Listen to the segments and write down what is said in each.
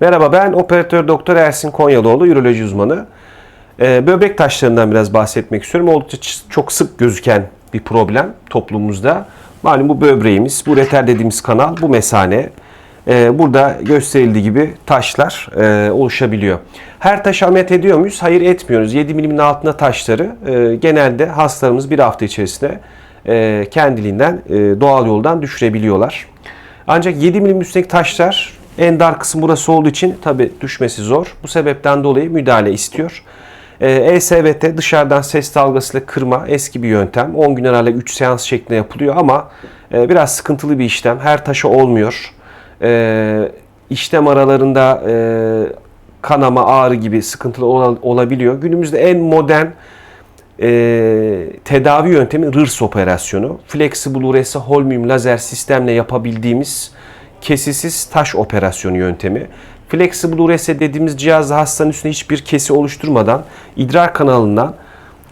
Merhaba ben operatör doktor Ersin Konyalıoğlu, üroloji uzmanı. Ee, böbrek taşlarından biraz bahsetmek istiyorum. Oldukça çok sık gözüken bir problem toplumumuzda. Malum bu böbreğimiz, bu reter dediğimiz kanal, bu mesane. Ee, burada gösterildiği gibi taşlar e, oluşabiliyor. Her taşı ameliyat ediyor muyuz? Hayır etmiyoruz. 7 milimin altında taşları e, genelde hastalarımız bir hafta içerisinde e, kendiliğinden e, doğal yoldan düşürebiliyorlar. Ancak 7 milim üstündeki taşlar en dar kısım burası olduğu için tabi düşmesi zor. Bu sebepten dolayı müdahale istiyor. Ee, ESVT dışarıdan ses dalgasıyla kırma eski bir yöntem. 10 gün arayla 3 seans şeklinde yapılıyor ama e, biraz sıkıntılı bir işlem. Her taşa olmuyor. Ee, işlem aralarında e, kanama, ağrı gibi sıkıntılı ola- olabiliyor. Günümüzde en modern e, tedavi yöntemi RIRS operasyonu. Flexible Uresa Holmium lazer sistemle yapabildiğimiz kesisiz taş operasyonu yöntemi. Flexible Uresa dediğimiz cihazla hastanın üstüne hiçbir kesi oluşturmadan idrar kanalından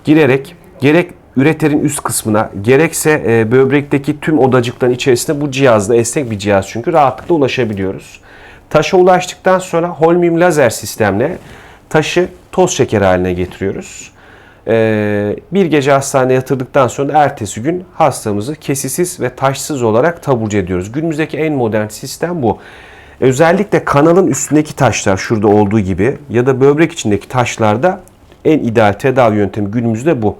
girerek gerek üreterin üst kısmına gerekse e, böbrekteki tüm odacıkların içerisinde bu cihazla esnek bir cihaz çünkü rahatlıkla ulaşabiliyoruz. Taşa ulaştıktan sonra Holmium lazer sistemle taşı toz şeker haline getiriyoruz. Ee, bir gece hastaneye yatırdıktan sonra ertesi gün hastamızı kesisiz ve taşsız olarak taburcu ediyoruz. Günümüzdeki en modern sistem bu. Özellikle kanalın üstündeki taşlar şurada olduğu gibi ya da böbrek içindeki taşlarda en ideal tedavi yöntemi günümüzde bu.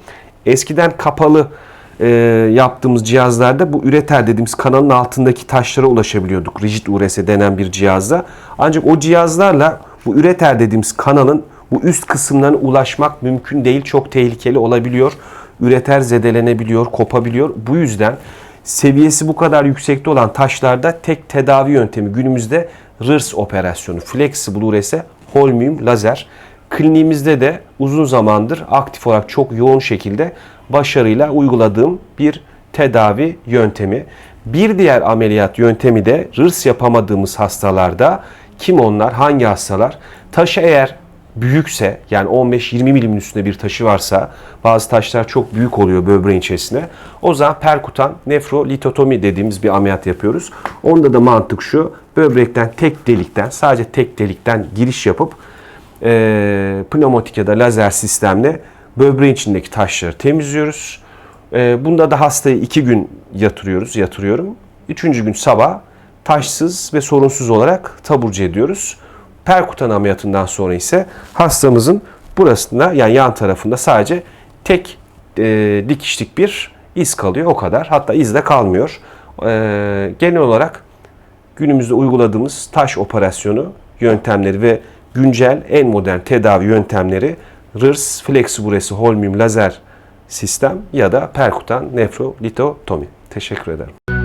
Eskiden kapalı e, yaptığımız cihazlarda bu üreter dediğimiz kanalın altındaki taşlara ulaşabiliyorduk. Rigid URS denen bir cihazla. Ancak o cihazlarla bu üreter dediğimiz kanalın bu üst kısımlarına ulaşmak mümkün değil. Çok tehlikeli olabiliyor. Üreter zedelenebiliyor, kopabiliyor. Bu yüzden seviyesi bu kadar yüksekte olan taşlarda tek tedavi yöntemi günümüzde RIRS operasyonu. Flexible Urese Holmium lazer. Kliniğimizde de uzun zamandır aktif olarak çok yoğun şekilde başarıyla uyguladığım bir tedavi yöntemi. Bir diğer ameliyat yöntemi de RIRS yapamadığımız hastalarda kim onlar, hangi hastalar? Taşı eğer büyükse yani 15-20 milimin üstünde bir taşı varsa bazı taşlar çok büyük oluyor böbreğin içerisine. O zaman perkutan nefrolitotomi dediğimiz bir ameliyat yapıyoruz. Onda da mantık şu böbrekten tek delikten sadece tek delikten giriş yapıp e, pneumatik ya da lazer sistemle böbreğin içindeki taşları temizliyoruz. E, bunda da hastayı iki gün yatırıyoruz, yatırıyorum. Üçüncü gün sabah taşsız ve sorunsuz olarak taburcu ediyoruz. Perkutan ameliyatından sonra ise hastamızın burasında yani yan tarafında sadece tek e, dikişlik bir iz kalıyor o kadar. Hatta iz de kalmıyor. E, genel olarak günümüzde uyguladığımız taş operasyonu yöntemleri ve güncel en modern tedavi yöntemleri RIRS, Flexiburesi, Holmium lazer sistem ya da perkutan nefrolitotomi. Teşekkür ederim.